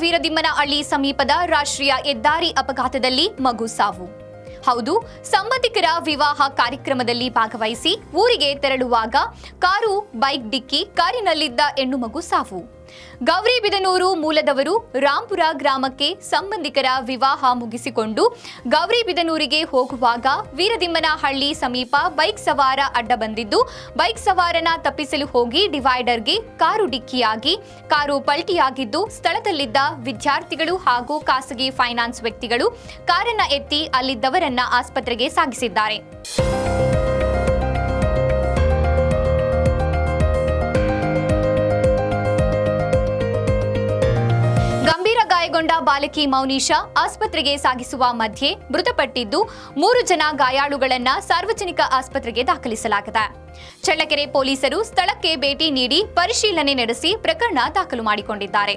ವೀರದಿಮ್ಮನಹಳ್ಳಿ ಸಮೀಪದ ರಾಷ್ಟ್ರೀಯ ಹೆದ್ದಾರಿ ಅಪಘಾತದಲ್ಲಿ ಮಗು ಸಾವು. ಹೌದು, ಸಂಬಂಧಿಕರ ವಿವಾಹ ಕಾರ್ಯಕ್ರಮದಲ್ಲಿ ಭಾಗವಹಿಸಿ ಊರಿಗೆ ತೆರಳುವಾಗ ಕಾರು, ಬೈಕ್ ಡಿಕ್ಕಿ, ಕಾರಿನಲ್ಲಿದ್ದ ಹೆಣ್ಣು ಮಗು ಸಾವು. ಗೌರಿಬಿದನೂರು ಮೂಲದವರು ರಾಂಪುರ ಗ್ರಾಮಕ್ಕೆ ಸಂಬಂಧಿಕರ ವಿವಾಹ ಮುಗಿಸಿಕೊಂಡು ಗೌರಿಬಿದನೂರಿಗೆ ಹೋಗುವಾಗ ವೀರದಿಮ್ಮನಹಳ್ಳಿ ಸಮೀಪ ಬೈಕ್ ಸವಾರ ಅಡ್ಡ ಬಂದಿದ್ದು, ಬೈಕ್ ಸವಾರನ ತಪ್ಪಿಸಲು ಹೋಗಿ ಡಿವೈಡರ್ಗೆ ಕಾರು ಡಿಕ್ಕಿಯಾಗಿ, ಕಾರು ಪಲ್ಟಿಯಾಗಿದ್ದು ಸ್ಥಳದಲ್ಲಿದ್ದ ವಿದ್ಯಾರ್ಥಿಗಳು ಹಾಗೂ ಖಾಸಗಿ ಫೈನಾನ್ಸ್ ವ್ಯಕ್ತಿಗಳು ಕಾರನ್ನ ಎತ್ತಿ ಅಲ್ಲಿದ್ದವರನ್ನ ಆಸ್ಪತ್ರೆಗೆ ಸಾಗಿಸಿದ್ದಾರೆ. ಗಾಯಗೊಂಡ ಬಾಲಕಿ ಮೌನೀಶಾ ಆಸ್ಪತ್ರೆಗೆ ಸಾಗಿಸುವ ಮಧ್ಯೆ ಮೃತಪಟ್ಟಿದ್ದು ಮೂರು ಜನ ಗಾಯಾಳುಗಳನ್ನ ಸಾರ್ವಜನಿಕ ಆಸ್ಪತ್ರೆಗೆ ದಾಖಲಿಸಲಾಗಿದೆ. ಚಳ್ಳಕೆರೆ ಪೊಲೀಸರು ಸ್ಥಳಕ್ಕೆ ಭೇಟಿ ನೀಡಿ ಪರಿಶೀಲನೆ ನಡೆಸಿ ಪ್ರಕರಣ ದಾಖಲು ಮಾಡಿಕೊಂಡಿದ್ದಾರೆ.